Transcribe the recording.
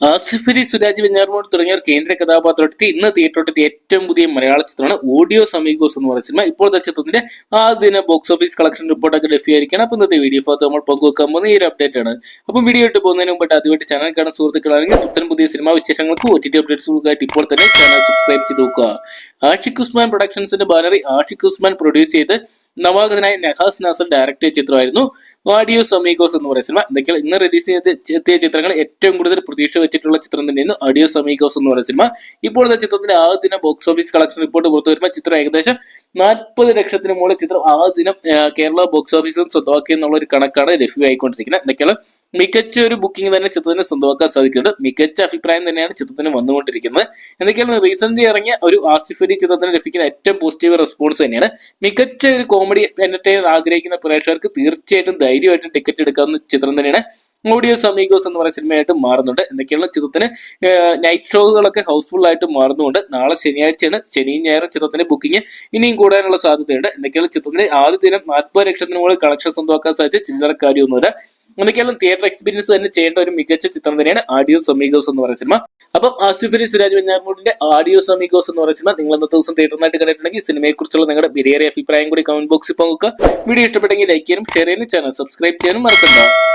ആസിഫ് അലി സുരാജ് വെഞ്ഞാറമൂട് തുടങ്ങിയ കേന്ദ്ര കഥാപാത്രത്തിൽ ഇന്ന് തിയേറ്ററിലെത്തിയ ഏറ്റവും പുതിയ മലയാള ചിത്രമാണ് ഓഡിയോ സമീഗോസ് എന്ന് പറയുന്ന സിനിമ. ഇപ്പോഴത്തെ ചിത്രത്തിന്റെ ആദ്യ ദിന ബോക്സ് ഓഫീസ് കളക്ഷൻ റിപ്പോർട്ടൊക്കെ ലഭ്യമായിരിക്കണം അപ്പൊ ഇന്നത്തെ വീഡിയോ ഭാഗത്ത് നമ്മൾ പങ്കുവെക്കാൻ പോകുന്ന ഈ ഒരു അപ്ഡേറ്റ് ആണ്. അപ്പം വീഡിയോ ഇട്ട് പോകുന്നതിന് മുമ്പ് ആദ്യമായിട്ട് ചാനൽ കാണുന്ന സുഹൃത്തുക്കളാണെങ്കിൽ പുത്തൻ പുതിയ സിനിമാ വിശേഷങ്ങൾക്ക് ഒ ടി ടി അപ്ഡേറ്റ്സുകൾക്കായിട്ട് ഇപ്പോൾ തന്നെ ചാനൽ സബ്സ്ക്രൈബ് ചെയ്ത് നോക്കുക. ആഷിഖ് ഉസ്മാൻ പ്രൊഡക്ഷൻസിന്റെ ബാനറി ആഷിഖ് ഉസ്മാൻ പ്രൊഡ്യൂസ് ചെയ്ത് നവാഗതനായ നഹാസ് നാസർ ഡയറക്ട് ചെയ്ത ചിത്രമായിരുന്നു വാഡിയോ സമീഗോസ് എന്ന് പറയുന്ന സിനിമ എന്തൊക്കെയാണ് ഇന്ന് റിലീസ് ചെയ്ത് എത്തിയ ചിത്രങ്ങൾ ഏറ്റവും കൂടുതൽ പ്രതീക്ഷ വെച്ചിട്ടുള്ള ചിത്രം തന്നെയായിരുന്നു ആഡിയോ സമീഗോസ് എന്ന് പറയുന്ന സിനിമ ഇപ്പോഴത്തെ ചിത്രത്തിന്റെ ആദ്യ ദിന ബോക്സ് ഓഫീസ് കളക്ഷൻ റിപ്പോർട്ട് പുറത്തു വരുമ്പോൾ ചിത്രം ഏകദേശം നാൽപ്പത് ലക്ഷത്തിന് മുകളിൽ ചിത്രം ആ ദിനം കേരള ബോക്സ് ഓഫീസിൽ സ്വന്തമാക്കി എന്നുള്ള ഒരു കണക്കാണ് ലഭ്യമായിക്കൊണ്ടിരിക്കുന്നത് എന്തൊക്കെയാണ് മികച്ച ഒരു ബുക്കിംഗ് തന്നെ ചിത്രത്തിന് സ്വന്തമാക്കാൻ സാധിക്കുന്നുണ്ട്. മികച്ച അഭിപ്രായം തന്നെയാണ് ചിത്രത്തിന് വന്നുകൊണ്ടിരിക്കുന്നത്. എന്തൊക്കെയാണ് റീസെന്റ് ഇറങ്ങിയ ഒരു ആസിഫ് അലി ചിത്രത്തിന് ലഭിക്കുന്ന ഏറ്റവും പോസിറ്റീവ് റെസ്പോൺസ് തന്നെയാണ്. മികച്ച ഒരു കോമഡി എന്റർടൈനർ ആഗ്രഹിക്കുന്ന പ്രേക്ഷകർക്ക് തീർച്ചയായിട്ടും ധൈര്യമായിട്ടും ടിക്കറ്റ് എടുക്കാവുന്ന ചിത്രം തന്നെയാണ്. ഓഡിയോ സമീഗോസ് എന്ന് പറയുന്ന സിനിമയായിട്ട് മാറുന്നുണ്ട്. എന്തൊക്കെയുള്ള ചിത്രത്തിന് നൈറ്റ് ഷോകളൊക്കെ ഹൗസ്ഫുൾ ആയിട്ട് മാറുന്നുണ്ട്. നാളെ ശനിയാഴ്ചയാണ്. ശനിയും ഞായറും ചിത്രത്തിന്റെ ബുക്കിംഗ് ഇനിയും കൂടാനുള്ള സാധ്യതയുണ്ട്. എന്തൊക്കെയുള്ള ചിത്രത്തിന്റെ ആദ്യ ദിനം നാൽപ്പത് ലക്ഷത്തിന് മുകളിൽ കളക്ഷൻ സ്വന്തമാക്കാൻ സാധിച്ച ചില്ലറ കാര്യമൊന്നുമില്ല. എന്തൊക്കെയാണ് തിയേറ്റർ എക്സ്പീരിയൻസ് തന്നെ ചെയ്യേണ്ട ഒരു മികച്ച ചിത്രം തന്നെയാണ് ആഡിയോ സമീഗോസ് എന്ന് പറയുന്ന സിനിമ. അപ്പം ആസിഫ് അലി സുരാജ് വെഞ്ഞാറമൂടിന്റെ ആഡിയോ സമീഗോസ് എന്ന് പറയുന്ന സിനിമ നിങ്ങൾ ഇന്നത്തെ ദിവസം തിയേറ്ററിനായിട്ട് കണ്ടിട്ടുണ്ടെങ്കിൽ സിനിമയെ കുറിച്ചുള്ള നിങ്ങളുടെ വിലയേറിയ അഭിപ്രായം കൂടി കമന്റ് ബോക്സിൽ പങ്കുക വീഡിയോ ഇഷ്ടപ്പെട്ടെങ്കിൽ ലൈക്ക് ചെയ്യാനും ഷെയർ ചെയ്യാനും ചാനൽ സബ്സ്ക്രൈബ് ചെയ്യാനും മറക്കണ്ട.